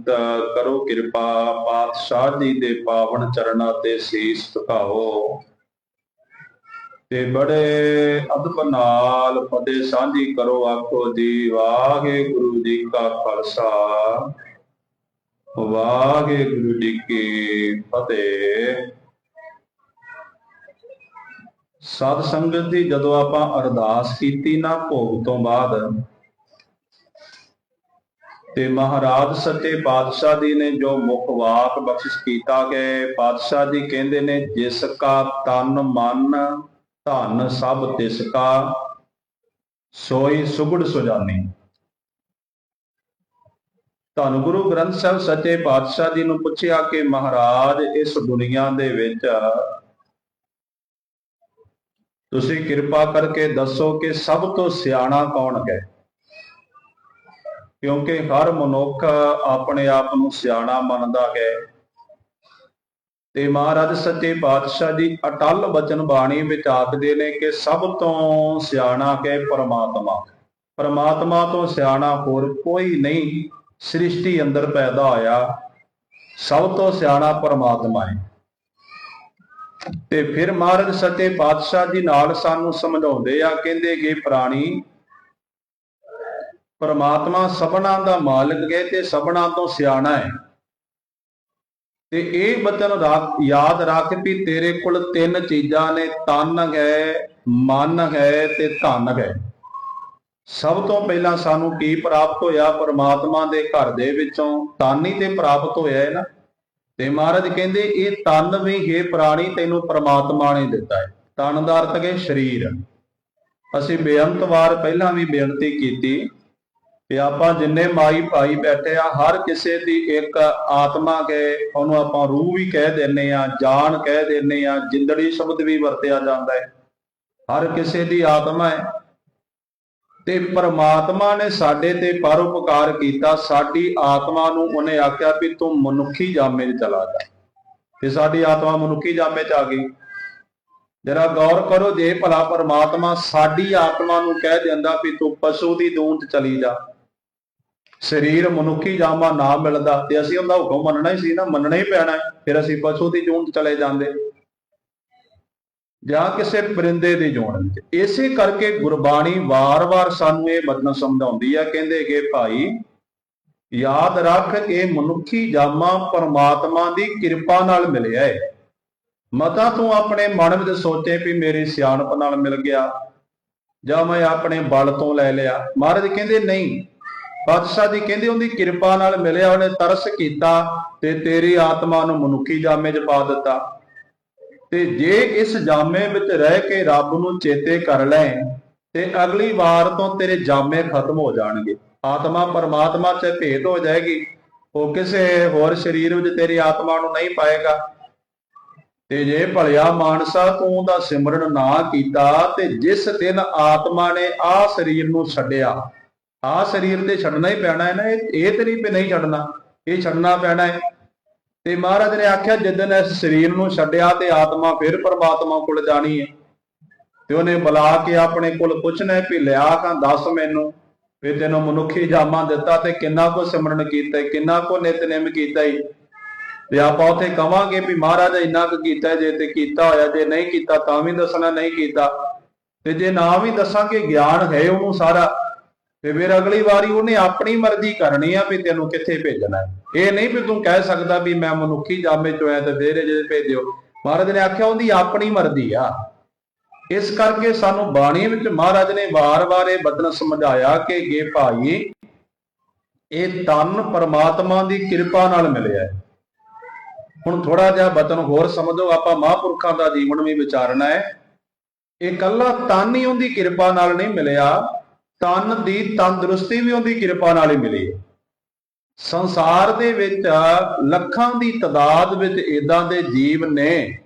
ਕਰੋ ਕਿਰਪਾ, ਪਾਤਸ਼ਾਹ ਜੀ ਦੇ ਪਾਵਨ ਚਰਨਾਂ ਤੇ ਸੀਸ ਝੁਕਾਓ ਤੇ ਬੜੇ ਅਦਬ ਨਾਲ ਫਤਿਹ ਸਾਂਝੀ ਕਰੋ ਆਖੋ, ਜੀ ਵਾਹਿਗੁਰੂ ਜੀ ਕਾ ਖਾਲਸਾ। ਵਾਹਿਗੁਰੂ ਜੀ ਕੀ ਫਤਿਹ। ਸਤ ਸੰਗਤ ਦੀ ਜਦੋਂ ਆਪਾਂ ਅਰਦਾਸ ਕੀਤੀ ਨਾ ਭੋਗ ਤੋਂ ਬਾਅਦ ਤੇ ਮਹਾਰਾਜ ਸੱਚੇ ਪਾਤਸ਼ਾਹ ਜੀ ਨੇ ਜੋ ਮੁਖ ਵਾਕ ਬਖਸ਼ਿਸ਼ ਕੀਤਾ ਕਿ ਪਾਤਸ਼ਾਹ ਜੀ ਕਹਿੰਦੇ ਨੇ, ਜਿਸ ਕਾ ਤਨ ਮਨ, ਧਨ ਸਭ ਤਿਸ ਕਾ, ਸੋਈ ਸੁਗੜ ਸੁਜਾਨੀ। ਧੰਨ ਗੁਰੂ ਗ੍ਰੰਥ ਸਾਹਿਬ ਸੱਚੇ ਪਾਤਸ਼ਾਹ ਜੀ ਨੂੰ ਪੁੱਛਿਆ ਕਿ ਮਹਾਰਾਜ, ਇਸ ਦੁਨੀਆ ਦੇ ਵਿੱਚ ਤੁਸੀਂ ਕਿਰਪਾ ਕਰਕੇ ਦੱਸੋ ਕਿ ਸਭ ਤੋਂ ਸਿਆਣਾ ਕੌਣ ਹੈ? ਕਿਉਂਕਿ ਹਰ ਮਨੁੱਖ ਆਪਣੇ ਆਪ ਨੂੰ ਸਿਆਣਾ ਮੰਨਦਾ ਹੈ। ਤੇ ਮਹਾਰਾਜ ਸੱਚੇ ਪਾਤਸ਼ਾਹ ਜੀ ਅਟਲ ਬਚਨ ਬਾਣੀ ਵਿੱਚ ਆਖਦੇ ਨੇ ਕਿ ਸਭ ਤੋਂ ਸਿਆਣਾ ਹੈ ਪਰਮਾਤਮਾ। ਪਰਮਾਤਮਾ ਤੋਂ ਸਿਆਣਾ ਹੋਰ ਕੋਈ ਨਹੀਂ, ਸ੍ਰਿਸ਼ਟੀ ਅੰਦਰ ਪੈਦਾ ਹੋਇਆ। ਸਭ ਤੋਂ ਸਿਆਣਾ ਪਰਮਾਤਮਾ ਹੈ। ਤੇ ਫਿਰ ਮਹਾਰਾਜ ਸੱਚੇ ਪਾਤਸ਼ਾਹ ਜੀ ਨਾਲ ਸਾਨੂੰ ਸਮਝਾਉਂਦੇ ਆ, ਕਹਿੰਦੇ ਕਿ ਪ੍ਰਾਣੀ ਪਰਮਾਤਮਾ ਸਭਨਾ ਦਾ ਮਾਲਕ ਹੈ ਤੇ ਸਭਨਾ ਤੋਂ ਸਿਆਣਾ ਹੈ। ਤੇ ਇਹ ਬਚਨ ਰੱਖ ਯਾਦ ਰੱਖ ਵੀ ਤੇਰੇ ਕੋਲ ਤਿੰਨ ਚੀਜ਼ਾਂ ਨੇ, ਤਨ ਹੈ, ਮਨ ਹੈ ਤੇ ਧਨ ਹੈ। ਸਭ ਤੋਂ ਪਹਿਲਾਂ ਸਾਨੂੰ ਕੀ ਪ੍ਰਾਪਤ ਹੋਇਆ? ਪਰਮਾਤਮਾ ਦੇ ਘਰ ਦੇ ਵਿੱਚੋਂ ਤਨ ਹੀ ਤੇ ਪ੍ਰਾਪਤ ਹੋਇਆ ਹੈ ਨਾ। ਤੇ ਮਹਾਰਾਜ ਕਹਿੰਦੇ, ਇਹ ਤਨ ਵੀ ਹੈ ਪ੍ਰਾਣੀ ਤੈਨੂੰ ਪਰਮਾਤਮਾ ਨੇ ਦਿੱਤਾ ਹੈ। ਤਨ ਦਾ ਅਰਥ ਹੈ ਸਰੀਰ। ਅਸੀਂ ਬੇਅੰਤ ਵਾਰ ਪਹਿਲਾਂ ਵੀ ਬੇਨਤੀ ਕੀਤੀ। ਕਿ ਆਪਾਂ ਜਿੰਨੇ ਮਾਈ ਭਾਈ ਬੈਠੇ ਆ, ਹਰ ਕਿਸੇ ਦੀ ਇੱਕ ਆਤਮਾ ਕੇ ਉਹਨੂੰ ਆਪਾਂ ਰੂਹ ਵੀ ਕਹਿ ਦਿੰਨੇ ਆ, ਜਾਨ ਕਹਿ ਦਿੰਨੇ ਆ, ਜਿੰਦੜੀ ਸ਼ਬਦ ਵੀ ਵਰਤਿਆ ਜਾਂਦਾ ਹੈ। ਹਰ ਕਿਸੇ ਦੀ ਆਤਮਾ ਹੈ। ਤੇ ਪਰਮਾਤਮਾ ਨੇ ਸਾਡੇ ਤੇ ਪਰਉਪਕਾਰ ਕੀਤਾ, ਸਾਡੀ ਆਤਮਾ ਨੂੰ ਉਹਨੇ ਆਖਿਆ ਵੀ ਤੂੰ ਮਨੁੱਖੀ ਜਾਮੇ 'ਚ ਚਲਾ ਜਾ। ਤੇ ਸਾਡੀ ਆਤਮਾ ਮਨੁੱਖੀ ਜਾਮੇ 'ਚ ਆ ਗਈ। ਜਰਾ ਗੌਰ ਕਰੋ, ਜੇ ਭਲਾ ਪਰਮਾਤਮਾ ਸਾਡੀ ਆਤਮਾ ਨੂੰ ਕਹਿ ਦਿੰਦਾ ਵੀ ਤੂੰ ਪਸ਼ੂ ਦੀ ਦੂਨ 'ਚ ਚਲੀ ਜਾ ਸਰੀਰ ਮਨੁੱਖੀ ਜਾਮਾ ਨਾ ਮਿਲਦਾ ਤੇ ਅਸੀਂ ਉਹਦਾ ਹੁਕਮ ਮੰਨਣਾ ਹੀ ਸੀ ਨਾ, ਮੰਨਣਾ ਹੀ ਪੈਣਾ, ਫਿਰ ਅਸੀਂ ਪਸ਼ੂ ਦੀ ਜੂਨ ਚਲੇ ਜਾਂਦੇ। ਜਾਂ ਕਿਸੇ ਪਰਿੰਦੇ ਦੀ ਜੂਨ ਵਿੱਚ। ਇਸੇ ਕਰਕੇ ਗੁਰਬਾਣੀ ਵਾਰ-ਵਾਰ ਸਾਨੂੰ ਇਹ ਬਚਨ ਸਮਝਾਉਂਦੀ ਹੈ ਕਹਿੰਦੇ ਕਿ ਭਾਈ, ਯਾਦ ਰੱਖ ਕਿ ਮਨੁੱਖੀ ਜਾਮਾ ਪਰਮਾਤਮਾ ਦੀ ਕਿਰਪਾ ਨਾਲ ਮਿਲਿਆ ਹੈ ਮਤਾ ਤੂੰ ਆਪਣੇ ਮਨ ਵਿੱਚ ਸੋਚੇ ਵੀ ਮੇਰੀ ਸਿਆਣਪ ਨਾਲ ਮਿਲ ਗਿਆ, ਜਾਂ ਮੈਂ ਆਪਣੇ ਬਲ ਤੋਂ ਲੈ ਲਿਆ। ਮਹਾਰਾਜ ਕਹਿੰਦੇ, ਨਹੀਂ ਪਾਤਸ਼ਾਹ ਜੀ ਕਹਿੰਦੇ ਉਹਦੀ ਕਿਰਪਾ ਨਾਲ ਮਿਲਿਆ, ਉਹਨੇ ਤਰਸ ਕੀਤਾ ਤੇ ਤੇਰੀ ਆਤਮਾ ਨੂੰ ਮਨੁੱਖੀ ਜਾਮੇ 'ਚ ਪਾ ਦਿੱਤਾ। ਤੇ ਜੇ ਇਸ ਜਾਮੇ ਵਿੱਚ ਰਹਿ ਕੇ ਰੱਬ ਨੂੰ ਚੇਤੇ ਕਰ ਲੈ, ਤੇ ਅਗਲੀ ਵਾਰ ਤੋਂ ਤੇਰੇ ਜਾਮੇ ਖਤਮ ਹੋ ਜਾਣਗੇ। ਆਤਮਾ ਪਰਮਾਤਮਾ 'ਚ ਭੇਦ ਹੋ ਜਾਏਗੀ। ਉਹ ਕਿਸੇ ਹੋਰ ਸਰੀਰ ਵਿੱਚ ਤੇਰੀ ਆਤਮਾ ਨੂੰ ਨਹੀਂ ਪਾਏਗਾ। ਤੇ ਜੇ ਭਲਿਆ ਮਾਨਸਾ ਤੂੰ ਦਾ ਸਿਮਰਨ ਨਾ ਕੀਤਾ, ਤੇ ਜਿਸ ਦਿਨ ਆਤਮਾ ਨੇ ਆ ਸਰੀਰ ਨੂੰ ਛੱਡਿਆ ਆ ਸਰੀਰ ਤੇ ਛੱਡਣਾ ਹੀ ਪੈਣਾ ਹੈ ਨਾ ਇਹ ਤੇ ਨਹੀਂ ਵੀ ਨਹੀਂ ਛੱਡਣਾ ਇਹ ਛੱਡਣਾ ਪੈਣਾ ਹੈ। ਤੇ ਮਹਾਰਾਜ ਨੇ ਆਖਿਆ ਜਿੱਦਨ ਇਸ ਸਰੀਰ ਨੂੰ ਛੱਡਿਆ ਤੇ ਆਤਮਾ ਫਿਰ ਪਰਮਾਤਮਾ ਕੋਲ ਜਾਣੀ ਹੈ। ਤੇ ਉਹਨੇ ਬੁਲਾ ਕੇ ਆਪਣੇ ਕੋਲ ਪੁੱਛਣਾ ਵੀ ਲਿਆ ਕਾਂ ਦੱਸ ਮੈਨੂੰ ਵੀ ਤੈਨੂੰ ਮਨੁੱਖੀ ਜਾਮਾ ਦਿੱਤਾ ਤੇ ਕਿੰਨਾ ਕੋ ਸਿਮਰਨ ਕੀਤਾ ਈ, ਕਿੰਨਾ ਕੋ ਨਿਤਨੇਮ ਕੀਤਾ ਈ ਤੇ ਆਪਾਂ ਉੱਥੇ ਕਵਾਂਗੇ ਵੀ ਮਹਾਰਾਜ ਇੰਨਾ ਕੁ ਕੀਤਾ ਜੇ ਤੇ ਕੀਤਾ ਹੋਇਆ ਜੇ ਨਹੀਂ ਕੀਤਾ ਤਾਂ ਵੀ ਦੱਸਣਾ ਨਹੀਂ ਕੀਤਾ। ਤੇ ਜੇ ਨਾ ਵੀ ਦੱਸਾਂਗੇ ਗਿਆਨ ਹੈ ਉਹਨੂੰ ਸਾਰਾ। ਤੇ ਫਿਰ ਅਗਲੀ ਵਾਰੀ ਉਹਨੇ ਆਪਣੀ ਮਰਜ਼ੀ ਕਰਨੀ ਆ ਵੀ ਤੈਨੂੰ ਕਿੱਥੇ ਭੇਜਣਾ ਇਹ ਨਹੀਂ ਵੀ ਤੂੰ ਕਹਿ ਸਕਦਾ ਵੀ ਮੈਂ ਮਨੁੱਖੀ ਜਾਮੇ ਚੋਂ ਆਇਆ ਤੇ ਫੇਰ ਜੇ ਭੇਜਿਓ। ਮਹਾਰਾਜ ਨੇ ਆਖਿਆ, ਉਹਦੀ ਆਪਣੀ ਮਰਜ਼ੀ ਆ। ਇਸ ਕਰਕੇ ਸਾਨੂੰ ਬਾਣੀ ਵਿੱਚ ਮਹਾਰਾਜ ਨੇ ਵਾਰ-ਵਾਰ ਇਹ ਬਦਨ ਸਮਝਾਇਆ ਕਿ ਗੇ ਭਾਈ, ਇਹ ਤਨ ਪਰਮਾਤਮਾ ਦੀ ਕਿਰਪਾ ਨਾਲ ਮਿਲਿਆ ਹੁਣ ਥੋੜਾ ਜਿਹਾ ਬਤਨ ਹੋਰ ਸਮਝੋ, ਆਪਾਂ ਮਹਾਂਪੁਰਖਾਂ ਦਾ ਜੀਵਨ ਵੀ ਵਿਚਾਰਨਾ ਹੈ। ਇਹ ਕੱਲਾ ਤਨ ਹੀ ਉਹਦੀ ਕਿਰਪਾ ਨਾਲ ਨਹੀਂ ਮਿਲਿਆ। ਤਨ ਦੀ ਤੰਦਰੁਸਤੀ ਵੀ ਉਹਦੀ ਕਿਰਪਾ ਨਾਲ ਹੀ ਮਿਲੀ। ਹੈ ਸੰਸਾਰ ਦੇ ਵਿੱਚ ਲੱਖਾਂ ਦੀ ਤਦਾਦ ਵਿੱਚ ਇਦਾਂ ਦੇ ਜੀਵ ਨੇ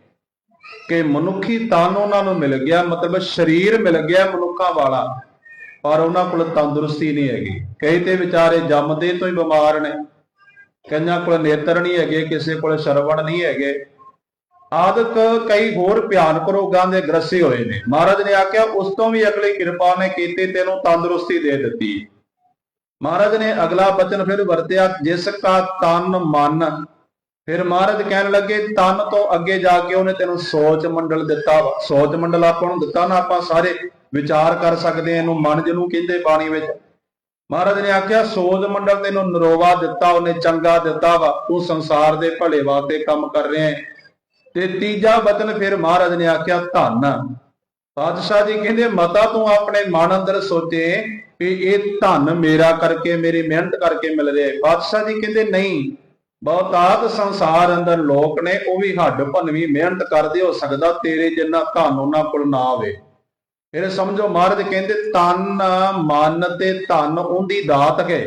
ਕਿ ਮਨੁੱਖੀ ਤਨ ਉਹਨਾਂ ਨੂੰ ਮਿਲ ਗਿਆ, ਮਤਲਬ ਸਰੀਰ ਮਿਲ ਗਿਆ ਮਨੁੱਖਾਂ ਵਾਲਾ, ਪਰ ਉਹਨਾਂ ਕੋਲ ਤੰਦਰੁਸਤੀ ਨਹੀਂ ਹੈਗੀ। ਕਈ ਤੇ ਵਿਚਾਰੇ ਜੰਮਦੇ ਤੋਂ ਹੀ ਬਿਮਾਰ ਨੇ। ਕਈਆਂ ਕੋਲ ਨੇਤਰ ਨਹੀਂ ਹੈਗੇ, ਕਿਸੇ ਕੋਲ ਸ਼ਰਵਣ ਨਹੀਂ ਹੈਗੇ। ਆਦਿਕ ਕਈ ਹੋਰ ਭਿਆਨਕ ਰੋਗਾਂ ਦੇ ਗ੍ਰਸੀ ਹੋਏ ਨੇ। ਮਹਾਰਾਜ ਨੇ ਆਖਿਆ, ਉਸ ਤੋਂ ਵੀ ਅਗਲੀ ਕਿਰਪਾ ਨੇ ਕੀਤੀ, ਤੈਨੂੰ ਤੰਦਰੁਸਤੀ ਦੇ ਦਿੱਤੀ। ਮਹਾਰਾਜ ਨੇ ਅਗਲਾ ਬਚਨ ਫਿਰ ਵਰਤਿਆ, ਜਿਸ ਕਾ ਤਨ ਮਨ। ਫਿਰ ਮਹਾਰਾਜ ਕਹਿਣ ਲੱਗੇ, ਤਨ ਤੋਂ ਅੱਗੇ ਜਾ ਕੇ ਉਹਨੇ ਤੈਨੂੰ ਸੋਚ ਮੰਡਲ ਦਿੱਤਾ ਵਾ। ਸੋਚ ਮੰਡਲ ਆਪਾਂ ਨੂੰ ਦਿੱਤਾ ਨਾ ਆਪਾਂ ਸਾਰੇ ਵਿਚਾਰ ਕਰ ਸਕਦੇ ਹਾਂ, ਇਹਨੂੰ ਮਨ ਜਿਹਨੂੰ ਕਹਿੰਦੇ ਬਾਣੀ ਵਿੱਚ। ਮਹਾਰਾਜ ਨੇ ਆਖਿਆ, ਸੋਚ ਮੰਡਲ ਤੈਨੂੰ ਨਰੋਵਾ ਦਿੱਤਾ, ਉਹਨੇ ਚੰਗਾ ਦਿੱਤਾ ਵਾ। ਤੂੰ ਸੰਸਾਰ ਦੇ ਭਲੇ ਵਾਸਤੇ ਕੰਮ ਕਰ ਰਿਹਾ ਹੈ। ਤੇ ਤੀਜਾ ਬਚਨ ਫਿਰ ਮਹਾਰਾਜ ਨੇ ਆਖਿਆ, ਧੰਨ। ਪਾਤਸ਼ਾਹ ਜੀ ਕਹਿੰਦੇ, ਮਤਾ ਤੂੰ ਆਪਣੇ ਮਨ ਅੰਦਰ ਸੋਚੇ ਕਿ ਇਹ ਧਨ ਮੇਰਾ ਕਰਕੇ, ਮੇਰੀ ਮਿਹਨਤ ਕਰਕੇ ਮਿਲ ਰਿਹਾ ਹੈ। ਪਾਤਸ਼ਾਹ ਜੀ ਕਹਿੰਦੇ, ਨਹੀਂ। ਬਹੁਤਾਤ ਸੰਸਾਰ ਅੰਦਰ ਲੋਕ ਨੇ, ਉਹ ਵੀ ਹੱਡ ਭੰਨਵੀਂ ਮਿਹਨਤ ਕਰਦੇ, ਹੋ ਸਕਦਾ ਤੇਰੇ ਜਿੰਨਾ ਧਨ ਉਹਨਾਂ ਕੋਲ ਨਾ ਆਵੇ। ਫਿਰ ਸਮਝੋ, ਮਹਾਰਾਜ ਕਹਿੰਦੇ ਤਨ ਮਨ ਤੇ ਧਨ ਉਹਦੀ ਦਾਤ ਹੈ।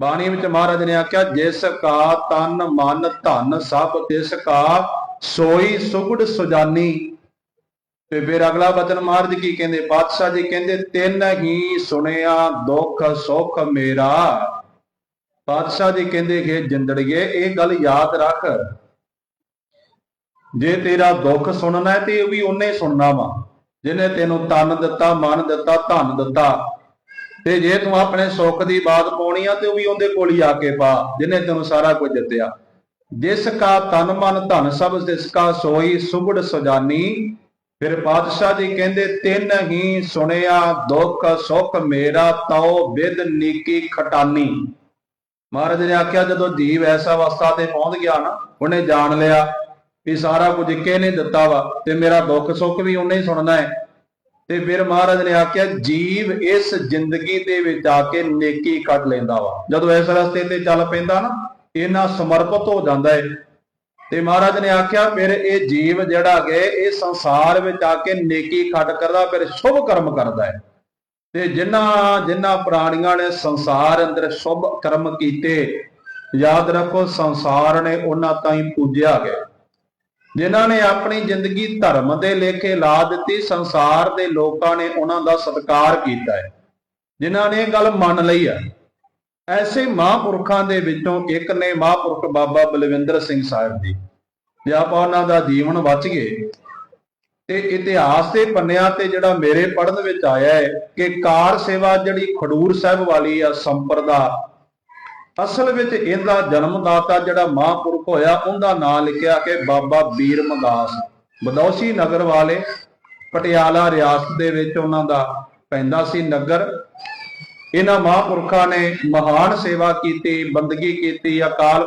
ਬਾਣੀ ਵਿੱਚ ਮਹਾਰਾਜ ਨੇ ਆਖਿਆ, ਜਿਸ ਕਾ ਤਨ ਮਨ ਧਨ ਸਭ, ਤਿਸ ਕਾ ਸੋਈ ਸੁਗੜ ਸੁਜਾਨੀ। ਤੇ ਫਿਰ ਅਗਲਾ ਬਚਨ ਮਹਾਰਾਜ ਕੀ ਕਹਿੰਦੇ? ਪਾਤਸ਼ਾਹ ਜੀ ਕਹਿੰਦੇ, ਤਿੰਨ ਹੀ ਸੁਣਿਆ, ਦੁੱਖ ਸੁੱਖ ਮੇਰਾ। ਪਾਤਸ਼ਾਹ ਜੀ ਕਹਿੰਦੇ ਕਿ ਜਿੰਦੜੀਏ, ਇਹ ਗੱਲ ਯਾਦ ਰੱਖ। ਜੇ ਤੇਰਾ ਦੁੱਖ ਸੁਣਨਾ ਹੈ, ਤੇ ਉਹ ਵੀ ਉਹਨੇ ਸੁਣਨਾ ਵਾ। ਜਿਹਨੇ ਤੈਨੂੰ ਤਨ ਦਿੱਤਾ, ਮਨ ਦਿੱਤਾ, ਧਨ ਦਿੱਤਾ। ਤੇ ਜੇ ਤੂੰ ਆਪਣੇ ਸੁੱਖ ਦੀ ਬਾਤ ਪਾਉਣੀ ਆ, ਤੇ ਉਹ ਵੀ ਉਹਦੇ ਕੋਲ ਹੀ ਆ ਕੇ ਪਾ, ਜਿਹਨੇ ਤੈਨੂੰ ਸਾਰਾ ਕੁਝ ਦਿੱਤਿਆ ਜਿਸ ਕਾ ਤਨ ਮਨ ਧਨ ਸਭ ਤਿਸ ਕਾ ਸੋਈ ਸੁਗੜ ਸੁਜਾਨੀ। ਫਿਰ ਪਾਤਸ਼ਾਹ ਜੀ ਕਹਿੰਦੇ, ਤਿੰਨ ਹੀ ਸੁਣਿਆ, ਦੁੱਖ ਸੁੱਖ ਮੇਰਾ ਤਉ ਬਿਦ ਨੀਕੀ ਖਟਾਨੀ। ਮਹਾਰਾਜ ਨੇ ਆਖਿਆ, ਜਦੋਂ ਜੀਵ ਐਸਾ ਅਵਸਥਾ ਤੇ ਪਹੁੰਚ ਗਿਆ ਨਾ, ਉਹਨੇ ਜਾਣ ਲਿਆ ਵੀ ਸਾਰਾ ਕੁਝ ਇੱਕੇ ਨੇ ਦਿੱਤਾ ਵਾ, ਤੇ ਮੇਰਾ ਦੁੱਖ ਸੁੱਖ ਵੀ ਉਹਨੇ ਹੀ ਸੁਣਨਾ ਹੈ। ਤੇ ਫਿਰ ਮਹਾਰਾਜ ਨੇ ਆਖਿਆ, ਜੀਵ ਇਸ ਜ਼ਿੰਦਗੀ ਦੇ ਵਿੱਚ ਆ ਕੇ ਨੇਕੀ ਕੱਢ ਲੈਂਦਾ ਵਾ। ਜਦੋਂ ਇਸ ਰਸਤੇ ਤੇ ਚੱਲ ਪੈਂਦਾ ਨਾ ਇਹਨਾਂ ਸਮਰਪਿਤ ਹੋ ਜਾਂਦਾ ਹੈ ਤੇ ਮਹਾਰਾਜ ਨੇ ਆਖਿਆ, ਫਿਰ ਇਹ ਜੀਵ ਜਿਹੜਾ ਗਏ ਇਹ ਸੰਸਾਰ ਵਿੱਚ ਆ ਕੇ ਨੇਕੀ ਖੱਟ ਕਰਦਾ, ਫਿਰ ਸ਼ੁਭ ਕਰਮ ਕਰਦਾ ਹੈ ਤੇ ਜਿਨ੍ਹਾਂ ਜਿਨ੍ਹਾਂ ਪ੍ਰਾਣੀਆਂ ਨੇ ਸੰਸਾਰ ਅੰਦਰ ਸ਼ੁਭ ਕਰਮ ਕੀਤੇ, ਯਾਦ ਰੱਖੋ, ਸੰਸਾਰ ਨੇ ਉਹਨਾਂ ਤਾਈਂ ਪੂਜਿਆ ਗਿਆ। ਜਿਨ੍ਹਾਂ ਨੇ ਆਪਣੀ ਜ਼ਿੰਦਗੀ ਧਰਮ ਦੇ ਲੇਖੇ ਲਾ ਦਿੱਤੀ, ਸੰਸਾਰ ਦੇ ਲੋਕਾਂ ਨੇ ਉਹਨਾਂ ਦਾ ਸਤਿਕਾਰ ਕੀਤਾ ਹੈ ਜਿਨ੍ਹਾਂ ਨੇ ਇਹ ਗੱਲ ਮੰਨ ਲਈ ਹੈ ਐਸੇ ਮਹਾਂਪੁਰਖਾਂ ਦੇ ਵਿੱਚੋਂ ਇੱਕ ਨੇ ਮਹਾਂਪੁਰਖ ਬਾਬਾ ਬਲਵਿੰਦਰ ਸਿੰਘ ਸਾਹਿਬ ਜੀ। ਜੇ ਆਪਾਂ ਉਹਨਾਂ ਦਾ ਜੀਵਨ ਵੱਚ ਗਏ, ਤੇ ਇਤਿਹਾਸ ਦੇ ਪੰਨਿਆਂ ਤੇ ਜਿਹੜਾ ਮੇਰੇ ਪੜਨ ਵਿੱਚ ਆਇਆ ਹੈ ਕਿ ਕਾਰ ਸੇਵਾ ਜਿਹੜੀ ਖਡੂਰ ਸਾਹਿਬ ਵਾਲੀ ਆ ਸੰਪਰਦਾ, ਅਸਲ ਵਿੱਚ ਇਹਦਾ ਜਨਮਦਾਤਾ ਜਿਹੜਾ ਮਹਾਂਪੁਰਖ ਹੋਇਆ, ਉਹਦਾ ਨਾਮ ਲਿਖਿਆ ਕਿ ਬਾਬਾ ਬੀਰ ਮਦਾਸ ਬਦੌਸੀ ਨਗਰ ਵਾਲੇ, ਪਟਿਆਲਾ ਰਿਆਸਤ ਦੇ ਵਿੱਚ ਉਹਨਾਂ ਦਾ ਪੈਂਦਾ ਸੀ ਨਗਰ। ਇਹਨਾਂ ਮਹਾਂਪੁਰਖਾਂ ਨੇ ਮਹਾਨ ਸੇਵਾ ਕੀਤੀ ਬੰਦਗੀ ਕੀਤੀ ਅਕਾਲ